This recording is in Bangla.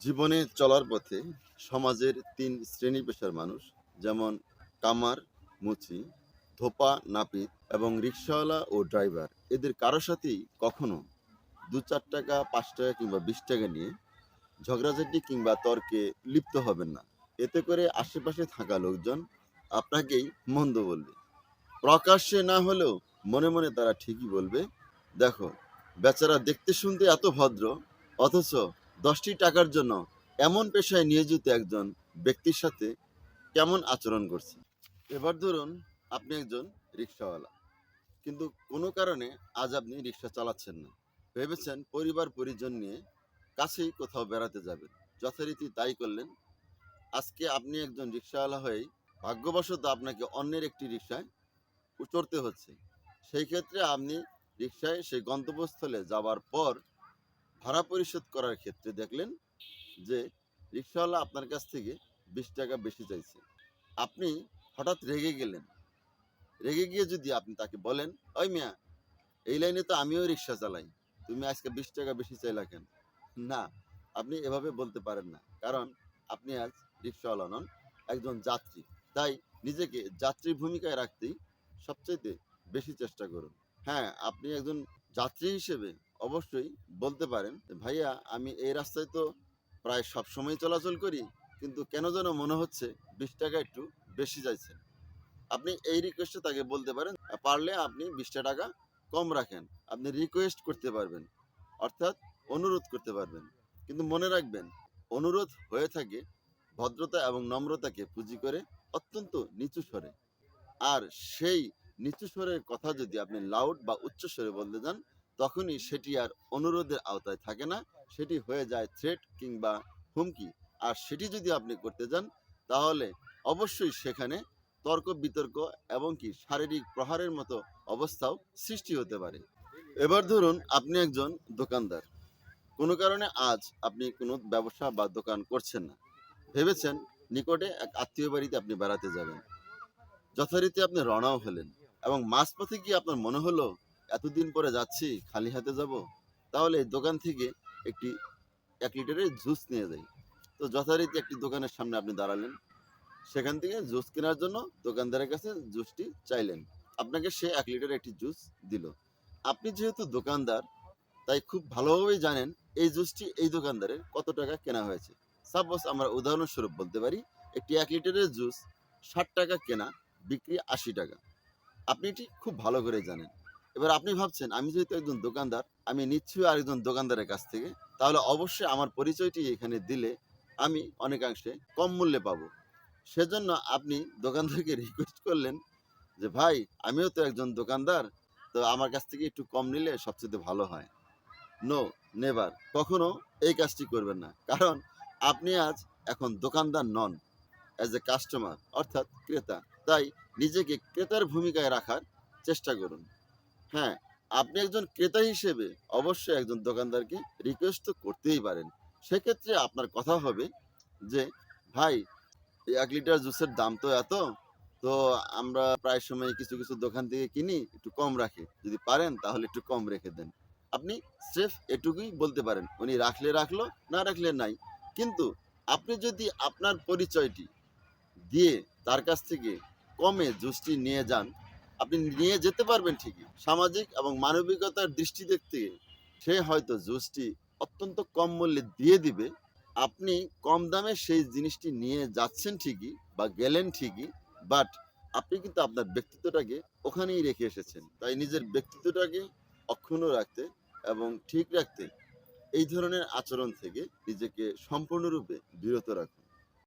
জীবনে চলার পথে সমাজের তিন শ্রেণি পেশার মানুষ, যেমন কামার, মুচি, ধোপা, নাপিত এবং রিক্সাওয়ালা ও ড্রাইভার। এদের কারও সাথেই কখনো দু চার টাকা, পাঁচ টাকা কিংবা বিশ টাকা নিয়ে ঝগড়াঝাটি কিংবা তর্কে লিপ্ত হবেন না। এতে করে আশেপাশে থাকা লোকজন আপনাকেই মন্দ বলবে। প্রকাশ্যে না হলেও মনে মনে তারা ঠিকই বলবে, দেখো, বেচারা দেখতে শুনতে এত ভদ্র, অথচ দশটি টাকার জন্য এমন পেশায় নিয়োজিত একজন ব্যক্তির সাথে কেমন আচরণ করছে? এবার ধরুন আপনি একজন রিক্সাওয়ালা। কিন্তু কোনো কারণে আজ আপনি রিক্সা চালাচ্ছেন না। ভেবেছেন পরিবার পরিজন নিয়ে কাছেই কোথাও বেড়াতে যাবেন। যথারীতি তাই করলেন। আজকে আপনি একজন রিক্সাওয়ালা হয়েই ভাগ্যবশত আপনাকে অন্যের একটি রিক্সায় চড়তে হচ্ছে। সেই ক্ষেত্রে আপনি রিক্সায় সেই গন্তব্যস্থলে যাওয়ার পর ভাড়া পরিশোধ করার ক্ষেত্রে দেখলেন যে রিক্সাওয়ালা আপনার কাছ থেকে বিশ টাকা বেশি চাইছে। আপনি হঠাৎ রেগে গেলেন। রেগে গিয়ে যদি আপনি তাকে বলেন, ওই মিয়া, এই লাইনে তো আমিও রিক্সা চালাই, তুমি আজকে বিশ টাকা বেশি চাইলা কেন? না, আপনি এভাবে বলতে পারেন না। কারণ আপনি আজ রিক্সাওয়ালা নন, একজন যাত্রী। তাই নিজেকে যাত্রীর ভূমিকায় রাখতেই সবচাইতে বেশি চেষ্টা করুন। হ্যাঁ আপনি একজন যাত্রী হিসেবে অবশ্যই বলতে পারেন ভাইয়া, আমি এই রাস্তায় তো প্রায় সব সময় চলাচল করি, কিন্তু কেন যেন মনে হচ্ছে বিশ টাকা একটু বেশি যাইছে আপনি এই রিকোয়েস্টে তাকে বলতে পারেন, পারলে আপনি বিশটা টাকা কম রাখেন, আপনি রিকোয়েস্ট করতে পারবেন, অর্থাৎ অনুরোধ করতে পারবেন। কিন্তু মনে রাখবেন, অনুরোধ হয়ে থাকে ভদ্রতা এবং নম্রতাকে পুঁজি করে অত্যন্ত নিচু স্বরে। আর সেই নিচু স্বরের কথা যদি আপনি লাউড বা উচ্চ স্বরে বলতে যান তখনই সেটি আর অনুরোধের আওতায় থাকে না। সেটি হয়ে যায় থ্রেট কিংবা হুমকি। আর সেটি যদি আপনি করতে যান, তাহলে অবশ্যই সেখানে তর্ক, বিতর্ক এবং কি শারীরিক প্রহারের মতো অবস্থাও সৃষ্টি হতে পারে। এবার ধরুন আপনি একজন দোকানদার। কোনো কারণে আজ আপনি কোনো ব্যবসা বা দোকান করছেন না। ভেবেছেন নিকটে এক আত্মীয় বাড়িতে আপনি বেড়াতে যাবেন। যথারীতি আপনি রওনাও হলেন এবং মাঝপথে গিয়ে আপনার মনে হলো এতদিন পরে যাচ্ছি, খালি হাতে যাব, তাহলে দোকান থেকে একটি এক লিটারের জুস নিয়ে যাই। তো যথারীতি একটি দোকানের সামনে আপনি দাঁড়ালেন। সেখান থেকে জুস কেনার জন্য দোকানদারের কাছে জুসটি চাইলেন। আপনাকে সে এক লিটার একটি জুস দিল। আপনি যেহেতু দোকানদার, তাই খুব ভালোভাবেই জানেন এই জুসটি এই দোকানদারের কত টাকা কেনা হয়েছে। সাপোজ আমরা উদাহরণস্বরূপ বলতে পারি, একটি এক লিটারের জুস ষাট টাকা কেনা, বিক্রি আশি টাকা। আপনি এটি খুব ভালো করে জানেন। এবার আপনি ভাবছেন, আমি যেহেতু একজন দোকানদার, আমি নিশ্চয়ই আরেকজন দোকানদারের কাছ থেকে, তাহলে অবশ্যই আমার পরিচয়টি এখানে দিলে আমি অনেকাংশে কম মূল্যে পাবো। সেজন্য আপনি দোকানদারকে রিকোয়েস্ট করলেন যে, ভাই, আমিও তো একজন দোকানদার, তো আমার কাছ থেকে একটু কম নিলে সবচেয়ে ভালো হয়। নো নেভার কখনো এই কাজটি করবেন না। কারণ আপনি আজ এখন দোকানদার নন অ্যাজ এ কাস্টমার অর্থাৎ ক্রেতা। তাই নিজেকে ক্রেতার ভূমিকায় রাখার চেষ্টা করুন। হ্যাঁ আপনি একজন ক্রেতা হিসেবে অবশ্যই একজন দোকানদারকে রিকোয়েস্ট তো করতেই পারেন। সেক্ষেত্রে আপনার কথা হবে যে, ভাই এক লিটার জুসের দাম তো এত, তো আমরা প্রায় সময় কিছু কিছু দোকান থেকে কিনি, একটু কম রাখি। যদি পারেন তাহলে একটু কম রেখে দেন। আপনি স্রেফ এটুকুই বলতে পারেন, উনি রাখলে রাখল, না রাখলে নাই। কিন্তু আপনি যদি আপনার পরিচয়টি দিয়ে তার কাছ থেকে কমে জুসটি নিয়ে যান আপনি নিয়ে যেতে পারবেন ঠিকই। সামাজিক এবং মানবিকতার দৃষ্টি দেখতে সে হয়তো জুসটি অত্যন্ত কম মূল্যে দিয়ে দিবে। আপনি কম দামে সেই জিনিসটি নিয়ে যাচ্ছেন ঠিকই বা গেলেন ঠিকই বাট আপনি কিন্তু আপনার ব্যক্তিত্বটাকে ওখানেই রেখে এসেছেন। তাই নিজের ব্যক্তিত্বটাকে অক্ষুণ্ণ রাখতে এবং ঠিক রাখতে এই ধরনের আচরণ থেকে নিজেকে সম্পূর্ণরূপে বিরত রাখুন।